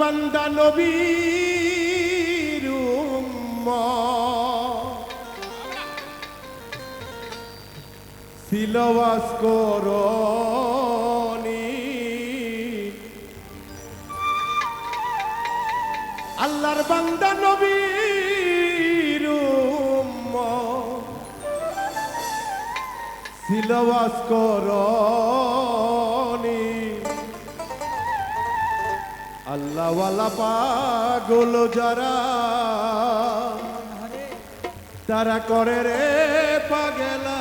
বান্দা নবীর। সিলবাস করনি আল্লাহর বান্দা নবীর। সিলবাস করনি আল্লাহওয়ালা পাগল যারা, তারা করে রে পাগলা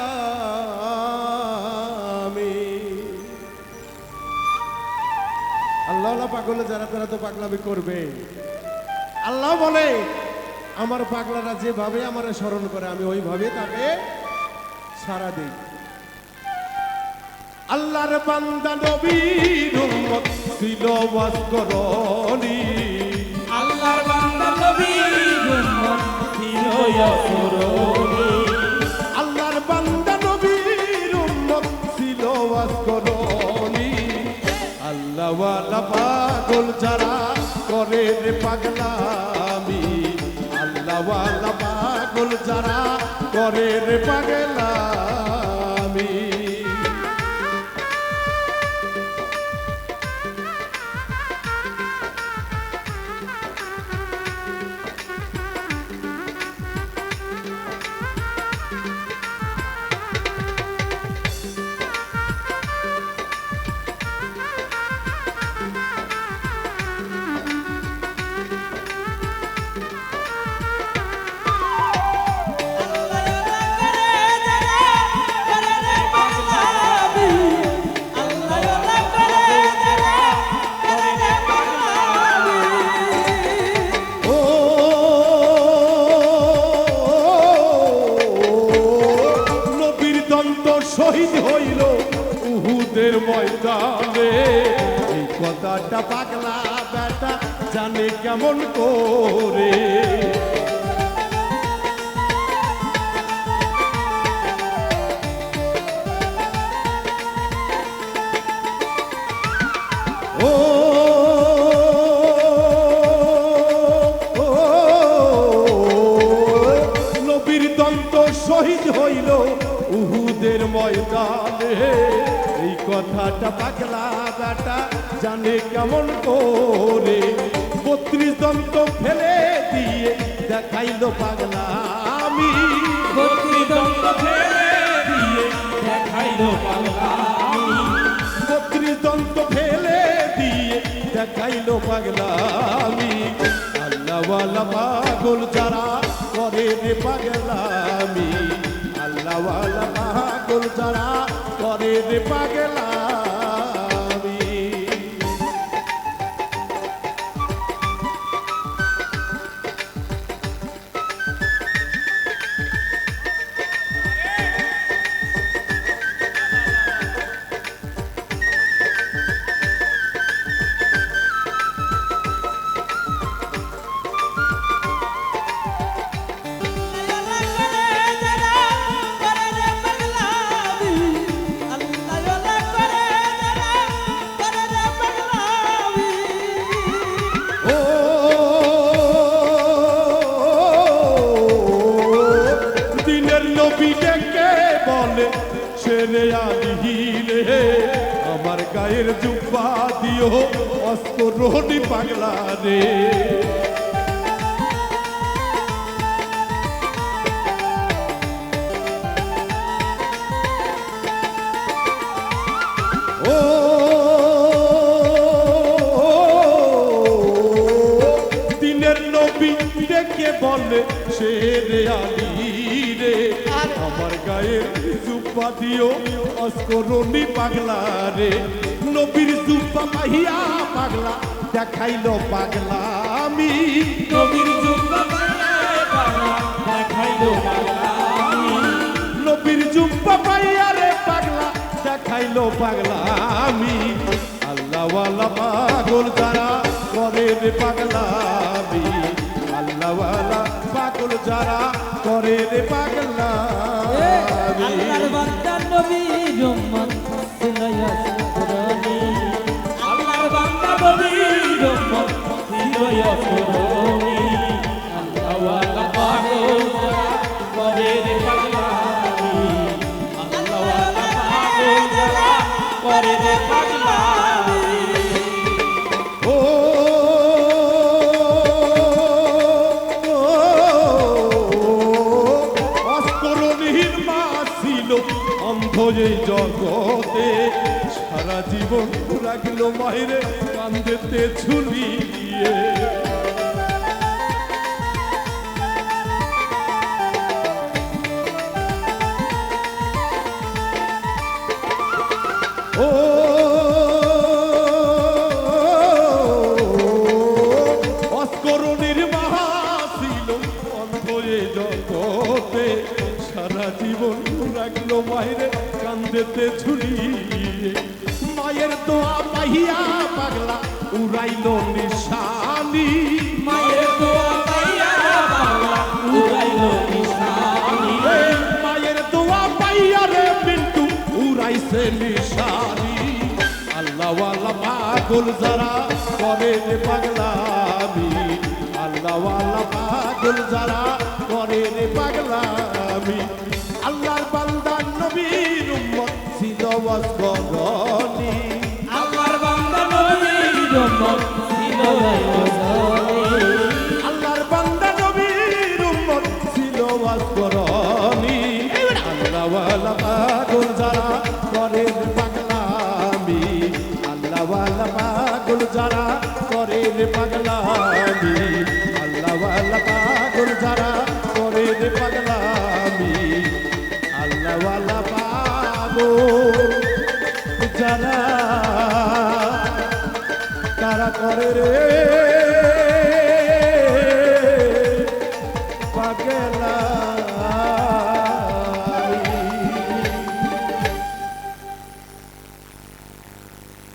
আল্লাহওয়ালা পাগল যারা, তারা তো পাগলামি করবে। আল্লাহ বলে, আমার পাগলারা যেভাবে আমার স্মরণ করে, আমি ওইভাবে তাকে সারা দিই। আল্লাহর বান্দা নবীর উম্মত ছিল বাস করনি। আল্লাহর বান্দা নবীর উম্মত ছিল ইয়াসুরুনি আল্লাহর বান্দা নবীর উম্মত ছিল বাস করনি। আল্লাহ ওয়ালা পাগল যারা করে রে পাগলামি। আল্লাহ ওয়ালা পাগল যারা করে রে পাগলামি। উহুদের ময়দানে। এই কথাটা পাগলা বেটা জানে কেমন করে? কথাটা পাগলা বেটা, জানে কেমন করে? বত্রিশ দন্ত ফেলে দিয়ে দেখাইল পাগলা আমি। বত্রিশ দন্ত ফেলে দিয়ে দেখাইল পাগলামি আল্লাহওয়ালা পাগল যারা করে রে পাগলামি আল্লাহওয়ালা পাগল যারা করে রে পাগলামি নবী ডেকে বলে ছেড়ে আলিহিলে আমার গায়ের জুব্বা দিও অস্ত রোহনি পাগলা রে। দিনের নবী ডেকে বলে সে রে আলী রে। আমার গায়ে জুব্বা দিও অস্করণি পাগলা রে। নবীর জুব্বা পাহিয়া পাগলা দেখাইল পাগলা আমি। নবীর জুব্বা দেখাইলো নবীর জুব্বা পাইয়া রে পাগলা দেখাইল পাগলা আমি। আল্লাহওয়ালা পাগল করে রে মা অন্ধ এই জগতে সারা জীবন রাখল মায়েরে কান্দেতে ঝুলি সারা জীবন রাখল মায়ের কান্দেতে ঝুলিয়ে মায়ের দোয়া পাহিয়া পাগলা উড়াইল নিশানি মায়ের দোয়া বাংলা উড়াইল পাগল যারা করে রে পাগলামি। আল্লাহওয়ালা পাগল যারা করে রে পাগলামি। রে পাগলামি আল্লাহওয়ালা পাগল যারা করে রে পাগলামি আল্লাহওয়ালা পাগল যারা তারা করে রে